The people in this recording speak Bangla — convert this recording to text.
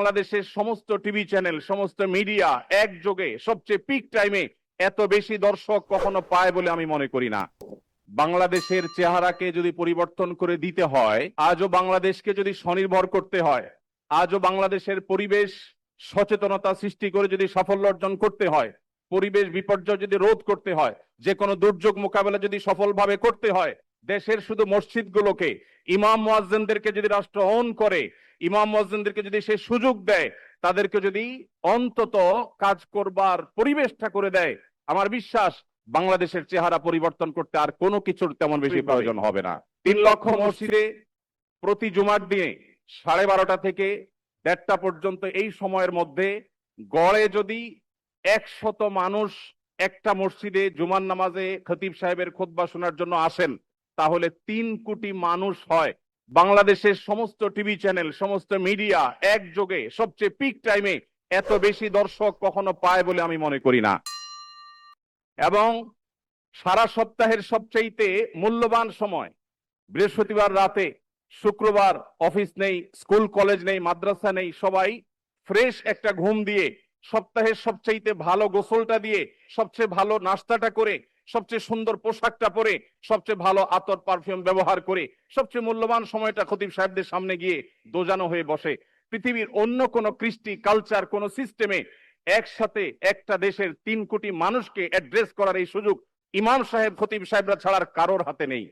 বাংলাদেশের সমস্ত টিভি চ্যানেল, সমস্ত মিডিয়া একযোগে সবচেয়ে পিক টাইমে এত বেশি দর্শক কখনো পায় বলে আমি মনে করি না। বাংলাদেশের চেহারাকে যদি পরিবর্তন করে দিতে হয়, আজও বাংলাদেশকে যদি স্বনির্ভর করতে হয়, আজও বাংলাদেশের পরিবেশ সচেতনতা সৃষ্টি করে যদি সাফল্য অর্জন করতে হয়, পরিবেশ বিপর্যয় যদি রোধ করতে হয় যে কোনো দুর্যোগ মোকাবেলা যদি সফলভাবে করতে হয় দেশের শুধু মসজিদগুলোকে ইমাম মুয়াজ্জিনদেরকে যদি রাষ্ট্র অন করে ইমাম মুয়াজ্জিনদেরকে যদি সে সুযোগ দেয় তাদেরকে যদি অন্তত কাজ করবার পরিবেশটা করে দেয় আমার বিশ্বাস বাংলাদেশের চেহারা পরিবর্তন করতে আর কোনো কিছুর তেমন বেশি প্রয়োজন হবে না। তিন লক্ষ মসজিদে প্রতি জুমার দিনে সাড়ে বারোটা থেকে দেড়টা পর্যন্ত এই সময়ের মধ্যে গড়ে যদি একশত মানুষ একটা মসজিদে জুমার নামাজে খতিব সাহেবের খোদবা শোনার জন্য আসেন তাহলে তিন কোটি মানুষ হয়। বাংলাদেশের সমস্ত টিভি চ্যানেল, সমস্ত মিডিয়া একযোগে সবচেয়ে পিক টাইমে এত বেশি দর্শক কখনো পায় বলে আমি মনে করি না। এবং সারা সপ্তাহের সবচাইতে মূল্যবান সময় বৃহস্পতিবার রাতে শুক্রবার অফিস নেই, স্কুল, কলেজ নেই, মাদ্রাসা নেই, সবাই ফ্রেশ একটা ঘুম দিয়ে সপ্তাহের সবচাইতে ভালো গোসলটা দিয়ে, সবচেয়ে ভালো নাস্তাটা করে, সবচেয়ে সুন্দর পোশাকটা পরে, সবচেয়ে ভালো আতর পারফিউম ব্যবহার করে, সবচেয়ে মূল্যবান সময়টা খতিব সাহেবদের সামনে গিয়ে দোজানো হয়ে বসে। পৃথিবীর অন্য কোন কৃষ্টি কালচার কোন সিস্টেমে একসাথে একটা দেশের তিন কোটি মানুষকে অ্যাড্রেস করার এই সুযোগ ইমাম সাহেব, খতিব সাহেবরা ছাড়ার কারোর হাতে নেই।